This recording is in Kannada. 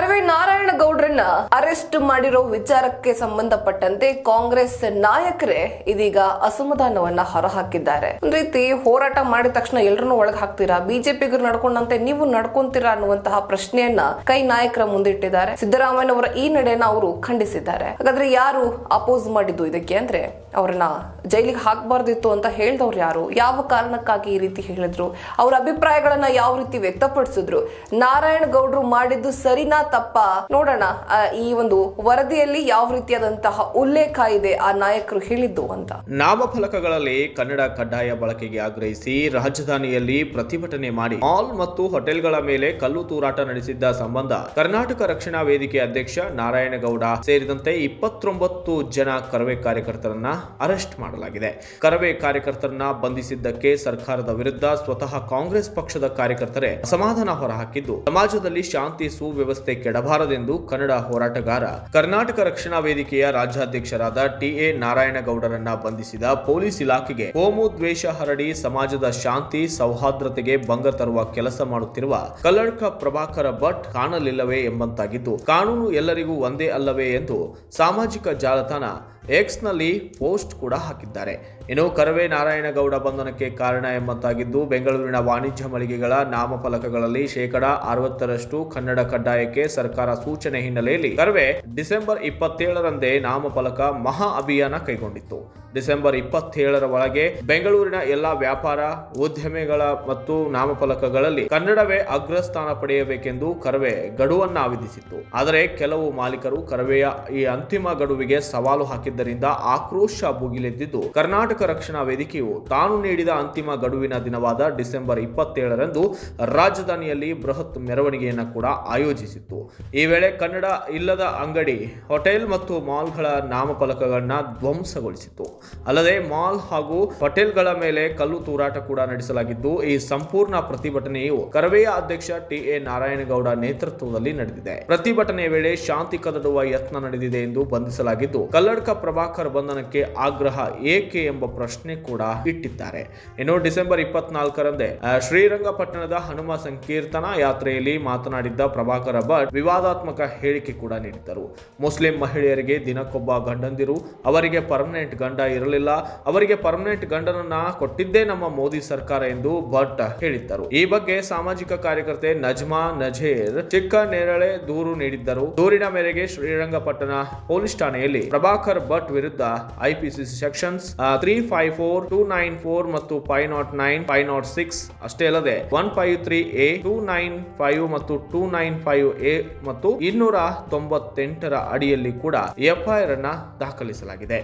ಕರವೇ ನಾರಾಯಣಗೌಡ್ರನ್ನ ಅರೆಸ್ಟ್ ಮಾಡಿರೋ ವಿಚಾರಕ್ಕೆ ಸಂಬಂಧಪಟ್ಟಂತೆ ಕಾಂಗ್ರೆಸ್ ನಾಯಕರೇ ಇದೀಗ ಅಸಮಾಧಾನವನ್ನ ಹೊರಹಾಕಿದ್ದಾರೆ. ಒಂದ್ ರೀತಿ ಹೋರಾಟ ಮಾಡಿದ ತಕ್ಷಣ ಎಲ್ಲರನ್ನು ಒಳಗ್ ಹಾಕ್ತೀರಾ? ಬಿಜೆಪಿಗರು ನಡ್ಕೊಂಡಂತೆ ನೀವು ನಡ್ಕೊಂತೀರಾ ಅನ್ನುವಂತಹ ಪ್ರಶ್ನೆಯನ್ನ ಕೈ ನಾಯಕರ ಮುಂದಿಟ್ಟಿದ್ದಾರೆ ಸಿದ್ದರಾಮಯ್ಯನವರ ಈ ನಡೆಯನ್ನ ಅವರು ಖಂಡಿಸಿದ್ದಾರೆ. ಹಾಗಾದ್ರೆ ಯಾರು ಅಪೋಸ್ ಮಾಡಿದ್ದು ಇದಕ್ಕೆ ಅಂದ್ರೆ? ಅವ್ರನ್ನ ಜೈಲಿಗೆ ಹಾಕಬಾರ್ದಿತ್ತು ಅಂತ ಹೇಳ್ದವ್ರು ಯಾರು? ಯಾವ ಕಾರಣಕ್ಕಾಗಿ ಈ ರೀತಿ ಹೇಳಿದ್ರು? ಅವ್ರ ಅಭಿಪ್ರಾಯಗಳನ್ನ ಯಾವ ರೀತಿ ವ್ಯಕ್ತಪಡಿಸಿದ್ರು? ನಾರಾಯಣ ಗೌಡ್ರು ಮಾಡಿದ್ದು ಸರಿನಾ ತಪ್ಪಾ? ನೋಡೋಣ. ಈ ಒಂದು ವರದಿಯಲ್ಲಿ ಯಾವ ರೀತಿಯಾದಂತಹ ಉಲ್ಲೇಖ ಇದೆ ಆ ನಾಯಕರು ಹೇಳಿದ್ದು ಅಂತ. ನಾಮಫಲಕಗಳಲ್ಲಿ ಕನ್ನಡ ಕಡ್ಡಾಯ ಬಳಕೆಗೆ ಆಗ್ರಹಿಸಿ ರಾಜಧಾನಿಯಲ್ಲಿ ಪ್ರತಿಭಟನೆ ಮಾಡಿ ಮಾಲ್ ಮತ್ತು ಹೋಟೆಲ್ಗಳ ಮೇಲೆ ಕಲ್ಲು ತೂರಾಟ ನಡೆಸಿದ್ದ ಸಂಬಂಧ ಕರ್ನಾಟಕ ರಕ್ಷಣಾ ವೇದಿಕೆ ಅಧ್ಯಕ್ಷ ನಾರಾಯಣಗೌಡ ಸೇರಿದಂತೆ ಇಪ್ಪತ್ತೊಂಬತ್ತು ಜನ ಕರವೇ ಕಾರ್ಯಕರ್ತರನ್ನ ಅರೆಸ್ಟ್ ಮಾಡಲಾಗಿದೆ. ಕರವೇ ಕಾರ್ಯಕರ್ತರನ್ನ ಬಂಧಿಸಿದ್ದಕ್ಕೆ ಸರ್ಕಾರದ ವಿರುದ್ಧ ಸ್ವತಃ ಕಾಂಗ್ರೆಸ್ ಪಕ್ಷದ ಕಾರ್ಯಕರ್ತರೇ ಅಸಮಾಧಾನ ಹೊರಹಾಕಿದ್ದು, ಸಮಾಜದಲ್ಲಿ ಶಾಂತಿ ಸುವ್ಯವಸ್ಥೆ ಕೆಡಬಾರದೆಂದು ಕನ್ನಡ ಹೋರಾಟಗಾರ, ಕರ್ನಾಟಕ ರಕ್ಷಣಾ ವೇದಿಕೆಯ ರಾಜ್ಯಾಧ್ಯಕ್ಷರಾದ ಟಿಎ ನಾರಾಯಣಗೌಡರನ್ನ ಬಂಧಿಸಿದ ಪೊಲೀಸ್ ಇಲಾಖೆಗೆ ಕೋಮು ದ್ವೇಷ ಹರಡಿ ಸಮಾಜದ ಶಾಂತಿ ಸೌಹಾರ್ದತೆಗೆ ಭಂಗ ತರುವ ಕೆಲಸ ಮಾಡುತ್ತಿರುವ ಕಲ್ಲಡ್ಕ ಪ್ರಭಾಕರ ಭಟ್ ಕಾಣಲಿಲ್ಲವೇ ಎಂಬಂತಾಗಿದ್ದು, ಕಾನೂನು ಎಲ್ಲರಿಗೂ ಒಂದೇ ಅಲ್ಲವೇ ಎಂದು ಸಾಮಾಜಿಕ ಜಾಲತಾಣ ಎಕ್ಸ್ನಲ್ಲಿ ಪೋಸ್ಟ್ ಕೂಡ ಹಾಕಿದ್ದಾರೆ. ಇನ್ನು ಕರವೇ ನಾರಾಯಣಗೌಡ ಬಂಧನಕ್ಕೆ ಕಾರಣ ಎಂಬಂತಾಗಿದ್ದು, ಬೆಂಗಳೂರಿನ ವಾಣಿಜ್ಯ ಮಳಿಗೆಗಳ ನಾಮಫಲಕಗಳಲ್ಲಿ ಶೇಕಡ ಅರವತ್ತರಷ್ಟು ಕನ್ನಡ ಕಡ್ಡಾಯಕ್ಕೆ ಸರ್ಕಾರ ಸೂಚನೆ ಹಿನ್ನೆಲೆಯಲ್ಲಿ ಕರವೆ ಡಿಸೆಂಬರ್ ಇಪ್ಪತ್ತೇಳರಂದೇ ನಾಮಫಲಕ ಮಹಾ ಅಭಿಯಾನ ಕೈಗೊಂಡಿತ್ತು. ಡಿಸೆಂಬರ್ ಇಪ್ಪತ್ತೇಳರ ಒಳಗೆ ಬೆಂಗಳೂರಿನ ಎಲ್ಲಾ ವ್ಯಾಪಾರ, ಉದ್ಯಮಿಗಳ ಮತ್ತು ನಾಮಫಲಕಗಳಲ್ಲಿ ಕನ್ನಡವೇ ಅಗ್ರಸ್ಥಾನ ಪಡೆಯಬೇಕೆಂದು ಕರವೇ ಗಡುವನ್ನ ವಿಧಿಸಿತ್ತು. ಆದರೆ ಕೆಲವು ಮಾಲೀಕರು ಕರವೆಯ ಈ ಅಂತಿಮ ಗಡುವಿಗೆ ಸವಾಲು ಹಾಕಿದ್ದರಿಂದ ಆಕ್ರೋಶ ಭುಗಿಲೆದ್ದಿದ್ದು, ಕರ್ನಾಟಕ ರಕ್ಷಣಾ ವೇದಿಕೆಯು ತಾನು ನೀಡಿದ ಅಂತಿಮ ಗಡುವಿನ ದಿನವಾದ ಡಿಸೆಂಬರ್ ಇಪ್ಪತ್ತೇಳರಂದು ರಾಜಧಾನಿಯಲ್ಲಿ ಬೃಹತ್ ಮೆರವಣಿಗೆಯನ್ನು ಕೂಡ ಆಯೋಜಿಸಿತ್ತು. ಈ ವೇಳೆ ಕನ್ನಡ ಇಲ್ಲದ ಅಂಗಡಿ, ಹೋಟೆಲ್ ಮತ್ತು ಮಾಲ್ಗಳ ನಾಮಫಲಕಗಳನ್ನ ಧ್ವಂಸಗೊಳಿಸಿತ್ತು. ಅಲ್ಲದೆ ಮಾಲ್ ಹಾಗೂ ಹೋಟೆಲ್ಗಳ ಮೇಲೆ ಕಲ್ಲು ತೂರಾಟ ಕೂಡ ನಡೆಸಲಾಗಿದ್ದು, ಈ ಸಂಪೂರ್ಣ ಪ್ರತಿಭಟನೆಯು ಕರವೆಯ ಅಧ್ಯಕ್ಷ ಟಿ. ಎ. ನಾರಾಯಣಗೌಡ ನೇತೃತ್ವದಲ್ಲಿ ನಡೆದಿದೆ. ಪ್ರತಿಭಟನೆಯ ವೇಳೆ ಶಾಂತಿ ಕದಡುವ ಯತ್ನ ನಡೆದಿದೆ ಎಂದು ಬಂಧಿಸಲಾಗಿದ್ದು, ಕಲ್ಲಡ್ಕ ಪ್ರಭಾಕರ್ ಬಂಧನಕ್ಕೆ ಆಗ್ರಹ ಏಕೆ ಎಂಬ ಪ್ರಶ್ನೆ ಕೂಡ ಇಟ್ಟಿದ್ದಾರೆ. ಇನ್ನು ಡಿಸೆಂಬರ್ ಇಪ್ಪತ್ನಾಲ್ಕರಂದೇ ಶ್ರೀರಂಗಪಟ್ಟಣದ ಹನುಮ ಸಂಕೀರ್ತನಾ ಯಾತ್ರೆಯಲ್ಲಿ ಮಾತನಾಡಿದ್ದ ಪ್ರಭಾಕರ ಭಟ್ ವಿವಾದಾತ್ಮಕ ಹೇಳಿಕೆ ಕೂಡ ನೀಡಿದ್ದರು. ಮುಸ್ಲಿಂ ಮಹಿಳೆಯರಿಗೆ ದಿನಕ್ಕೊಬ್ಬ ಗಂಡಂದಿರು, ಅವರಿಗೆ ಪರ್ಮನೆಂಟ್ ಗಂಡ ಇರಲಿಲ್ಲ, ಅವರಿಗೆ ಪರ್ಮನೆಂಟ್ ಗಂಡನನ್ನ ಕೊಟ್ಟಿದ್ದೇ ನಮ್ಮ ಮೋದಿ ಸರ್ಕಾರ ಎಂದು ಭಟ್ ಹೇಳಿದ್ದರು. ಈ ಬಗ್ಗೆ ಸಾಮಾಜಿಕ ಕಾರ್ಯಕರ್ತೆ ನಜ್ಮಾ ನಜೇರ್ ಚಿಕ್ಕ ನೇರಳೆ ದೂರು ನೀಡಿದ್ದರು. ದೂರಿನ ಮೇರೆಗೆ ಶ್ರೀರಂಗಪಟ್ಟಣ ಪೊಲೀಸ್ ಠಾಣೆಯಲ್ಲಿ ಪ್ರಭಾಕರ್ ಭಟ್ ವಿರುದ್ಧ IPCC sections three five four two nine four ಮತ್ತು five nought nine five nought six ಅಷ್ಟೇ ಅಲ್ಲದೆ one five three A two nine five ಮತ್ತು ಟೂ ನೈನ್ ಫೈವ್ ಎ ಮತ್ತು ಇನ್ನೂರ ತೊಂಬತ್ತೆಂಟರ ಅಡಿಯಲ್ಲಿ ಕೂಡ ಎಫ್ಐಆರ್ ಅನ್ನ ದಾಖಲಿಸಲಾಗಿದೆ.